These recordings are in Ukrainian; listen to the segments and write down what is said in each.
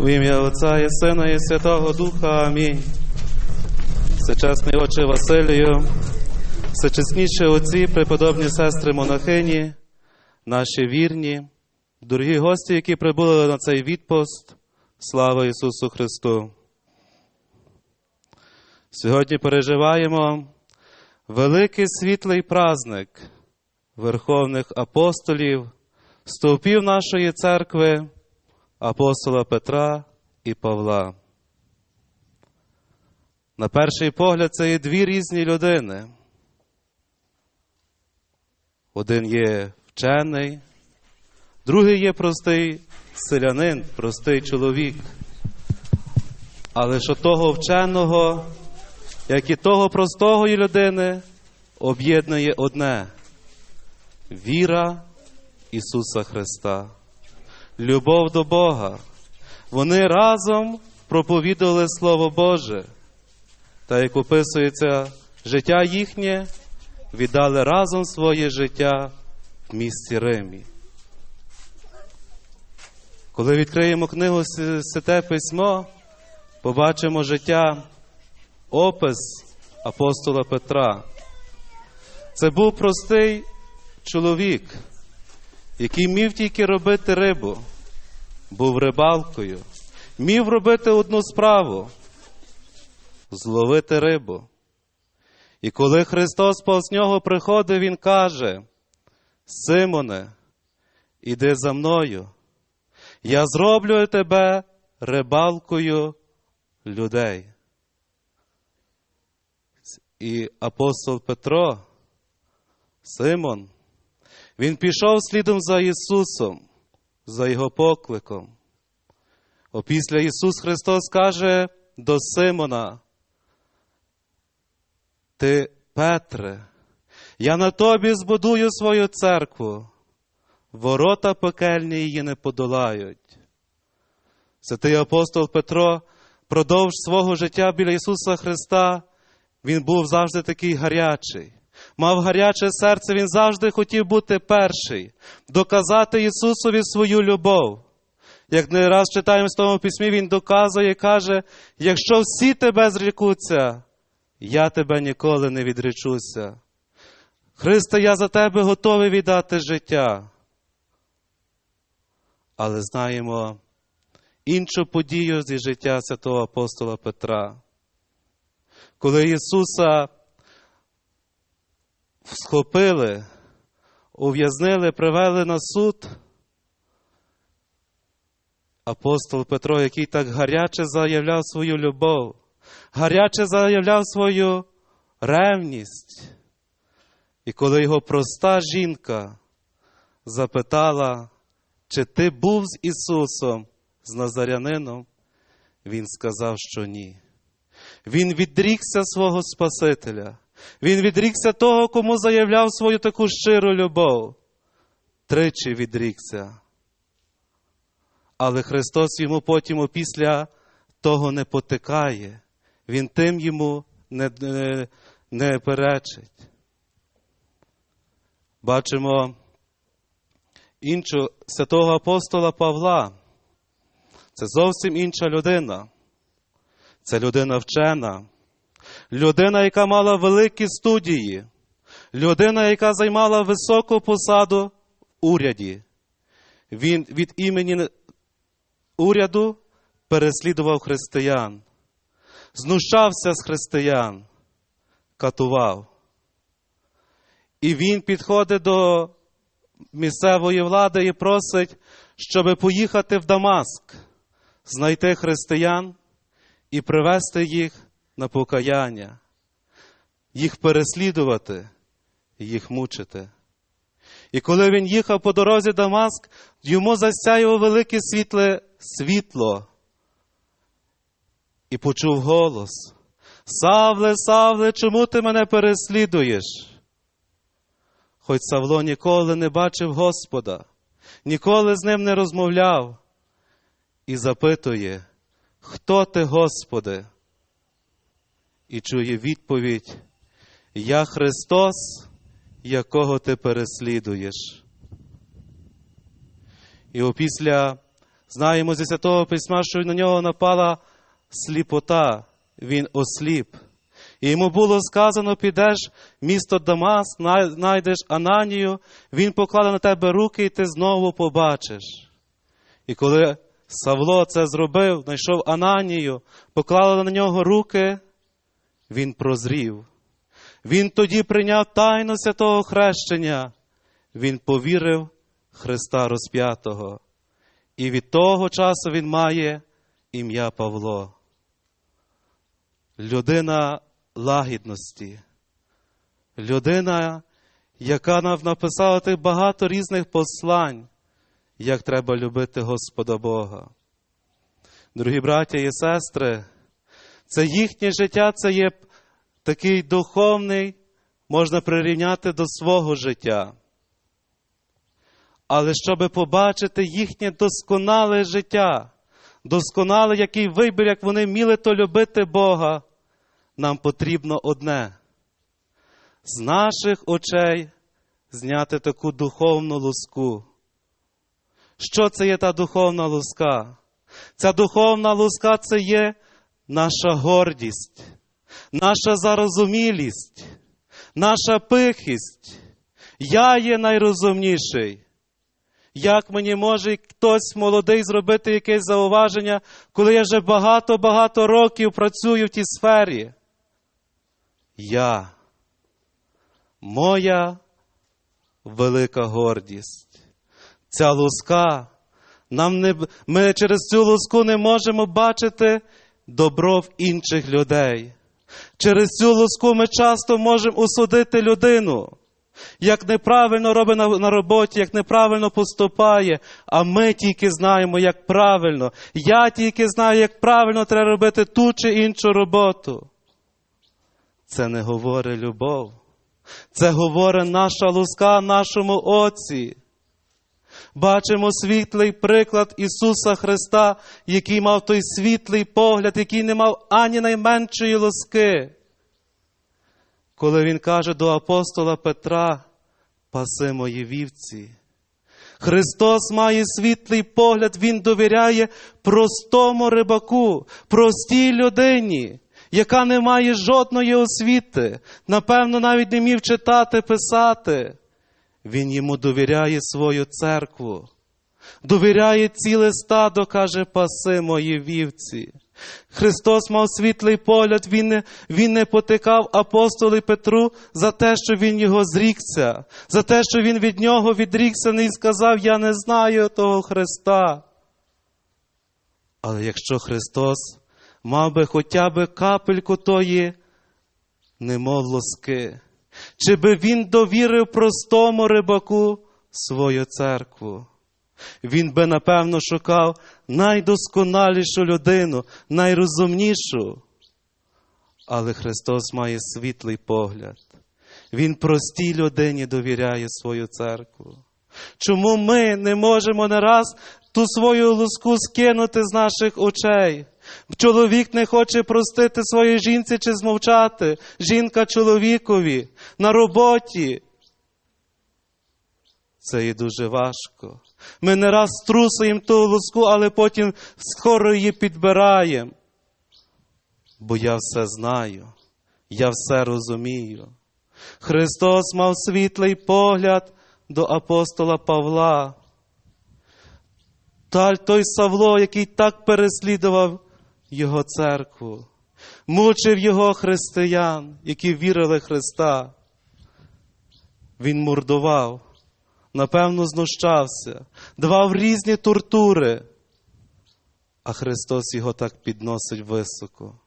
В ім'я Отця і Сина і Святого Духа. Амінь. Всечесний Отче Василію, всечесніші отці, преподобні сестри монахині, наші вірні, дорогі гості, які прибули на цей відпост, слава Ісусу Христу! Сьогодні переживаємо великий світлий праздник Верховних апостолів, стовпів нашої церкви, апостола Петра і Павла. На перший погляд, це є дві різні людини. Один є вчений, другий є простий селянин, простий чоловік. Але що того вченого, як і того простої людини, об'єднує одне віра Ісуса Христа, любов до Бога. Вони разом проповідували Слово Боже. Та як описується життя їхнє, віддали разом своє життя в місті Римі. Коли відкриємо книгу Святе Письмо, побачимо життя, опис апостола Петра. Це був простий чоловік, який міг тільки робити рибу, був рибалкою, міг робити одну справу зловити рибу. І коли Христос повз нього приходить, Він каже: Симоне, іди за мною, я зроблю тебе рибалкою людей. І апостол Петро, Симон, він пішов слідом за Ісусом, за Його покликом. Опісля Ісус Христос каже до Симона, ти, Петре, я на тобі збудую свою церкву, ворота пекельні її не подолають. Святий апостол Петро продовж свого життя біля Ісуса Христа, він був завжди такий гарячий. Мав гаряче серце, він завжди хотів бути перший, доказати Ісусові свою любов. Як не раз читаємо в тому письмі, Він доказує і каже: якщо всі тебе зрікуться, я тебе ніколи не відречуся. Христе, я за тебе готовий віддати життя. Але знаємо іншу подію зі життя святого апостола Петра. Коли Ісуса схопили, ув'язнили, привели на суд, апостол Петро, який так гаряче заявляв свою любов, гаряче заявляв свою ревність. І коли його проста жінка запитала, чи ти був з Ісусом, з Назарянином, він сказав, що ні. Він відрікся свого Спасителя. Він відрікся того, кому заявляв свою таку щиру любов. Тричі відрікся. Але Христос йому потім опісля того не потикає. Він тим йому не, не, не перечить. Бачимо іншу святого апостола Павла. Це зовсім інша людина. Це людина вчена, людина, яка мала великі студії, людина, яка займала високу посаду в уряді. Він від імені уряду переслідував християн, знущався з християн, катував. І він підходить до місцевої влади і просить, щоб поїхати в Дамаск, знайти християн і привести їх на покаяння, їх переслідувати, їх мучити. І коли він їхав по дорозі Дамаск, йому засяяло велике світле світло і почув голос: Савле, Савле, чому ти мене переслідуєш? Хоч Савло ніколи не бачив Господа, ніколи з ним не розмовляв, і запитує, Хто ти, Господи? І чує відповідь: Я Христос, якого ти переслідуєш. І опісля Знаємо зі Святого Письма, що на нього напала сліпота, він осліп. І йому було сказано: підеш місто Дамас, знайдеш Ананію, він покладе на тебе руки, і ти знову побачиш. І коли Савло це зробив, знайшов Ананію, поклали на нього руки, він прозрів. Він тоді прийняв тайну святого хрещення, він повірив Христа розп'ятого. І від того часу він має ім'я Павло. Людина лагідності, людина, яка нам написала тих багато різних послань, як треба любити Господа Бога. Дорогі браття і сестри, це їхнє життя, це є такий духовний, можна прирівняти до свого життя. Але щоб побачити їхнє досконале життя, досконале який вибір, як вони вміли то любити Бога, нам потрібно одне з наших очей зняти таку духовну луску. Що це є та духовна луска? Ця духовна луска це є наша гордість, наша зарозумілість, наша пихість. Я є найрозумніший. Як мені може хтось молодий зробити якесь зауваження, коли я вже багато-багато років працюю в тій сфері? Я, моя велика гордість. Ця луска, нам не, ми через цю луску не можемо бачити добро в інших людей. Через цю луску ми часто можемо осудити людину, як неправильно робить на, роботі, як неправильно поступає, а ми тільки знаємо, як правильно. Я тільки знаю, як правильно треба робити ту чи іншу роботу. Це не говорить любов. Це говорить наша луска нашому Отці. Бачимо світлий приклад Ісуса Христа, який мав той світлий погляд, який не мав ані найменшої луски. Коли він каже до апостола Петра, паси мої вівці. Христос має світлий погляд, Він довіряє простому рибаку, простій людині, яка не має жодної освіти, напевно, навіть не міг читати, писати. Він йому довіряє свою церкву, довіряє ціле стадо, каже, паси мої вівці. Христос мав світлий погляд, Він не, він не потикав апостолі Петру за те, що Він його зрікся, за те, що Він від нього відрікся і сказав, я не знаю того Христа. Але якщо Христос мав би хоча б капельку тої, немов лоски, чи би він довірив простому рибаку свою церкву? Він би, напевно, шукав найдосконалішу людину, найрозумнішу. Але Христос має світлий погляд. Він простій людині довіряє свою церкву. Чому ми не можемо не раз ту свою луску скинути з наших очей? Чоловік не хоче простити своїй жінці чи змовчати, жінка чоловікові на роботі. Це і дуже важко. Ми не раз струсуємо ту луску, але потім скоро її підбираємо. Бо я все знаю, я все розумію. Христос мав світлий погляд до апостола Павла. Та той Савло, який так переслідував його церкву, мучив його християн, які вірили Христа. Він мордував, напевно, знущався, давав різні тортури, а Христос його так підносить високо.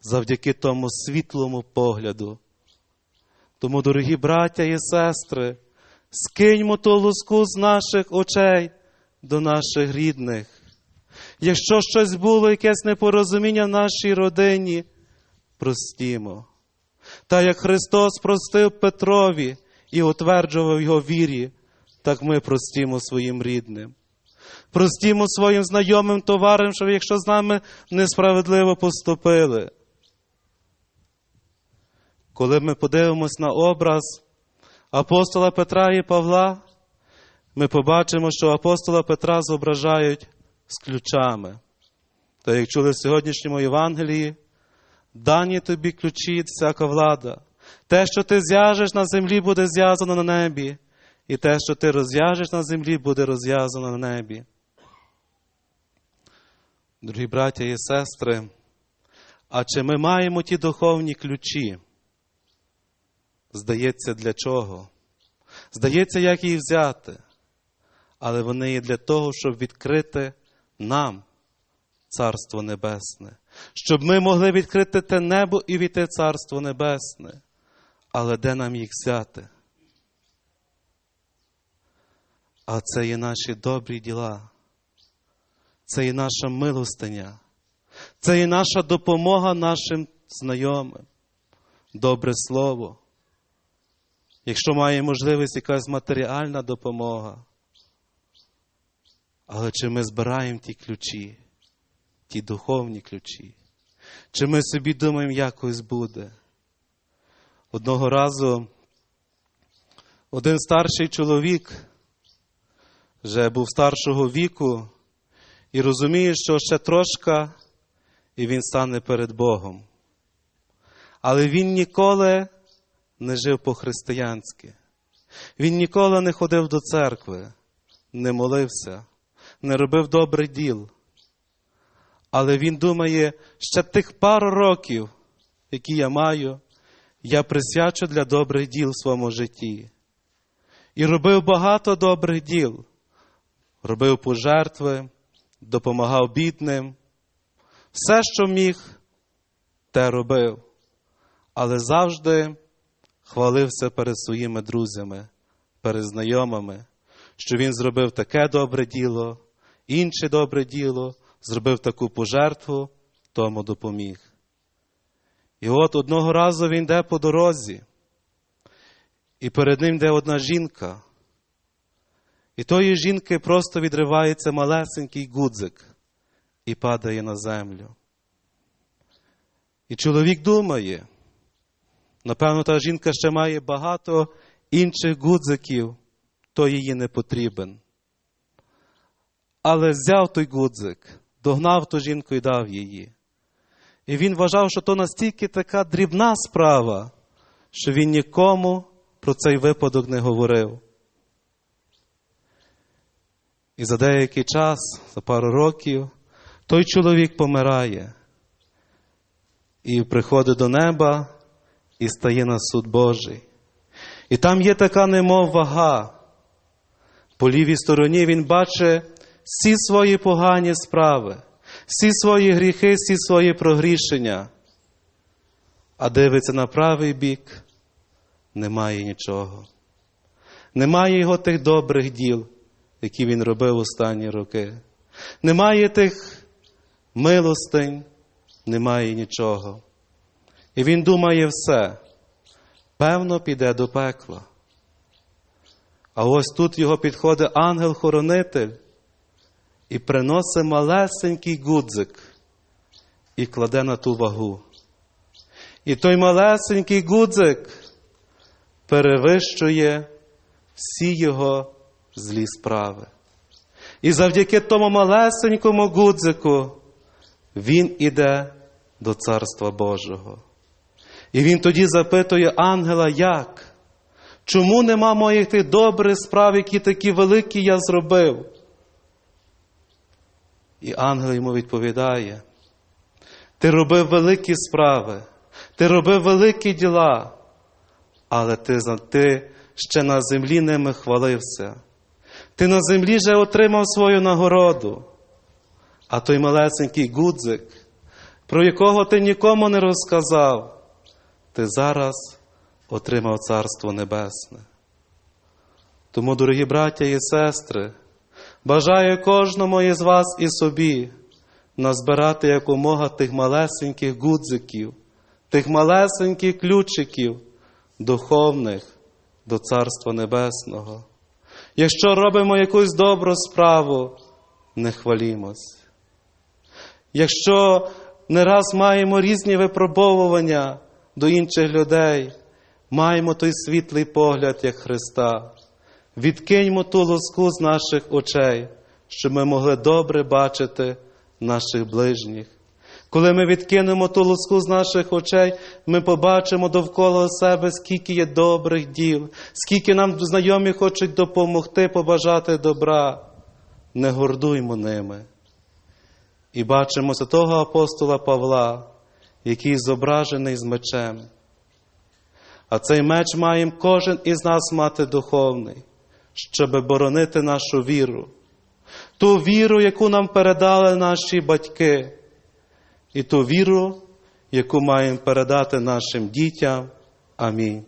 Завдяки тому світлому погляду. Тому, дорогі браття і сестри, скиньмо ту луску з наших очей до наших рідних. Якщо щось було, якесь непорозуміння в нашій родині, простімо. Та як Христос простив Петрові і утверджував його вірі, так ми простімо своїм рідним. Простімо своїм знайомим товаришам, якщо з нами несправедливо поступили. Коли ми подивимось на образ апостола Петра і Павла, ми побачимо, що апостола Петра зображають з ключами. То, як чули в сьогоднішньому Євангелії, дані тобі ключі, всяка влада. Те, що ти зв'яжеш на землі, буде зв'язано на небі, і те, що ти розв'яжеш на землі, буде розв'язано на небі. Дорогі браття і сестри, а чи ми маємо ті духовні ключі? Здається, для чого? Здається, як їх взяти, але вони є для того, щоб відкрити нам Царство Небесне, щоб ми могли відкрити те небо і війти Царство Небесне. Але де нам їх взяти? А це є наші добрі діла, це є наша милостиня, це є наша допомога нашим знайомим, добре слово. Якщо має можливість якась матеріальна допомога. Але чи ми збираємо ті ключі, ті духовні ключі? Чи ми собі думаємо, якось буде? Одного разу один старший чоловік вже був старшого віку і розуміє, що ще трошка, і він стане перед Богом. Але він ніколи не жив по-християнськи. Він ніколи не ходив до церкви, не молився, не робив добрий діл. Але він думає, ще тих пару років, які я маю, я присвячу для добрих діл в своєму житті. І робив багато добрих діл. Робив пожертви, допомагав бідним. Все, що міг, те робив. Але завжди хвалився перед своїми друзями, перед знайомими, що він зробив таке добре діло, інше добре діло, зробив таку пожертву, тому допоміг. І от одного разу він йде по дорозі, і перед ним йде одна жінка. І тої жінки просто відривається малесенький гудзик і падає на землю. І чоловік думає, напевно, та жінка ще має багато інших гудзиків, то її не потрібен. Але взяв той гудзик, догнав ту жінку і дав її. І він вважав, що то настільки така дрібна справа, що він нікому про цей випадок не говорив. І за деякий час, за пару років, той чоловік помирає і приходить до неба і стає на суд Божий. І там є така немов вага. По лівій стороні він бачить всі свої погані справи, всі свої гріхи, всі свої прогрішення. А дивиться на правий бік, немає нічого. Немає його тих добрих діл, які він робив останні роки. Немає тих милостинь, немає нічого. І він думає все, певно, піде до пекла. А ось тут його підходить ангел-хоронитель і приносить малесенький гудзик і кладе на ту вагу. І той малесенький гудзик перевищує всі його злі справи. І завдяки тому малесенькому гудзику він іде до Царства Божого. І він тоді запитує ангела, як? Чому нема моїх тих добрих справ, які такі великі я зробив? І ангел йому відповідає: Ти робив великі справи, ти робив великі діла, але ти, ти ще на землі ними хвалився. Ти на землі вже отримав свою нагороду, а той малесенький гудзик, про якого ти нікому не розказав, ти зараз отримав Царство Небесне. Тому, дорогі браття і сестри, бажаю кожному із вас і собі назбирати якомога тих малесеньких гудзиків, тих малесеньких ключиків духовних до Царства Небесного. Якщо робимо якусь добру справу, не хвалімось. Якщо не раз маємо різні випробовування до інших людей, маємо той світлий погляд, як Христа. Відкиньмо ту лоску з наших очей, щоб ми могли добре бачити наших ближніх. Коли ми відкинемо ту лоску з наших очей, ми побачимо довкола себе, скільки є добрих діл, скільки нам знайомі хочуть допомогти, побажати добра. Не гордуймо ними. І бачимо святого апостола Павла, який зображений з мечем. А цей меч маємо кожен із нас мати духовний, щоб боронити нашу віру, ту віру, яку нам передали наші батьки, і ту віру, яку маємо передати нашим дітям. Амінь.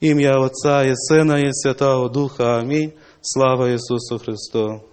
Ім'я Отця і Сина і Святого Духа. Амінь. Слава Ісусу Христу!